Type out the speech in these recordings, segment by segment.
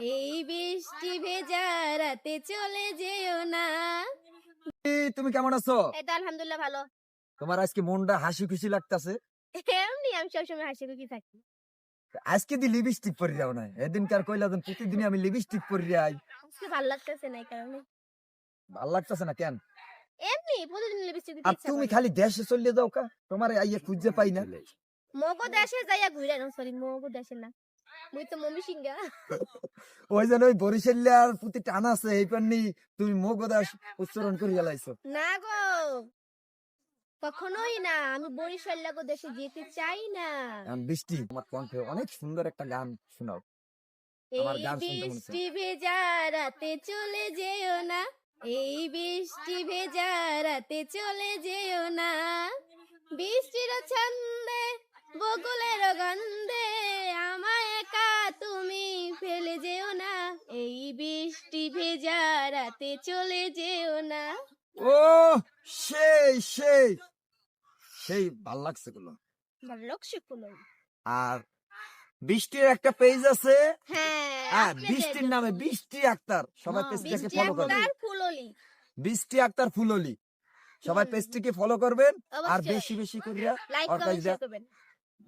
এই বৃষ্টি ভেজা রাতে চলে যেও না। তুমি কেমন আছো? এটা আলহামদুলিল্লাহ ভালো। তোমার আজকে মনটা হাসি খুশি লাগতাছে? এমনি আমি সবসময় হাসি খুশি থাকি। আজকে দি লিপস্টিক পরে যাও না এদিনকার কইলা দিন প্রতিদিন আমি লিপস্টিক পরে যাই। আজকে ভালো লাগতেছে না এই কারণে। ভালো লাগতাছে না কেন? এমনি প্রতিদিন লিপস্টিক দিতে ইচ্ছা তুমি খালি দেশে চলে যাও কা? তোমার আইয়ে খুঁজে পাই না। মগো দেশে যাইয়া ঘুরে না সরি মগো দেশে না। মুই তো মমি সিংহা ওই যেন ওই বরিশাল্লে প্রতি টান আছে এই পান্নি তুমি মগদাস উচ্চারণ করে গেলাইছো না গো। কখনোই না আমি বরিশাল লাগো দেশে যেতে চাই না। বৃষ্টি তোমার কণ্ঠে অনেক সুন্দর একটা গান শোনাও। আমার গান শুনতে বৃষ্টি ভেজা রাতে চলে যেও না এই বৃষ্টি ভেজা রাতে চলে যেও না। বৃষ্টির ছন্দে বকুলের রাতে চলে যেও না। ও সেই সেই। সেই ভালো লাগছে গুলো লক্ষ্য ফুল আর বৃষ্টির একটা পেজ আছে। হ্যাঁ হ্যাঁ বৃষ্টির নামে বৃষ্টি আক্তার। সবাই হ্যাঁ, পেজটাকে ফলো করবেন আক্তার ফুললি। বৃষ্টি আক্তার ফুললি। সবাই। পেজটিকে ফলো করবেন। আর বেশি বেশি করিয়া লাইক কমেন্ট শেয়ার করবেন।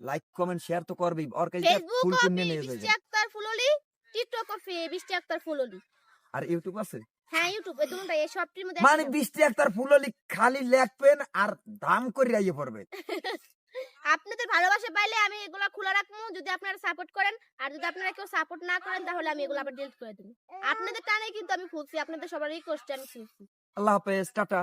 লাইক কমেন্ট শেয়ার তো করবেই। কাছে ফেসবুক ফুল কিনে নিয়ে বৃষ্টি আক্তার ফুললি। টিকটক ও ফে- বৃষ্টি আক্তার ফুললি। আর ইউটিউব আছে? হ্যাঁ ইউটিউব এই এই সবটির মধ্যে মানে। বৃষ্টি আক্তার ফুললি খালি লেখবেন আর দাম করে ইয়ে পড়বে। আপনাদের ভালোবাসা পাইলে আমি এগুলা খোলা রাখব যদি আপনারা সাপোর্ট করেন। আর যদি আপনারা কেউ সাপোর্ট না করেন তাহলে আমি এগুলো আবার ডিলিট করে দেবো। আপনাদের টানে কিন্তু আমি খুঁজছি আপনাদের সবারই রিকোয়েস্টে আমি ফুলছি আল্লাহ হাফেজ টাটা।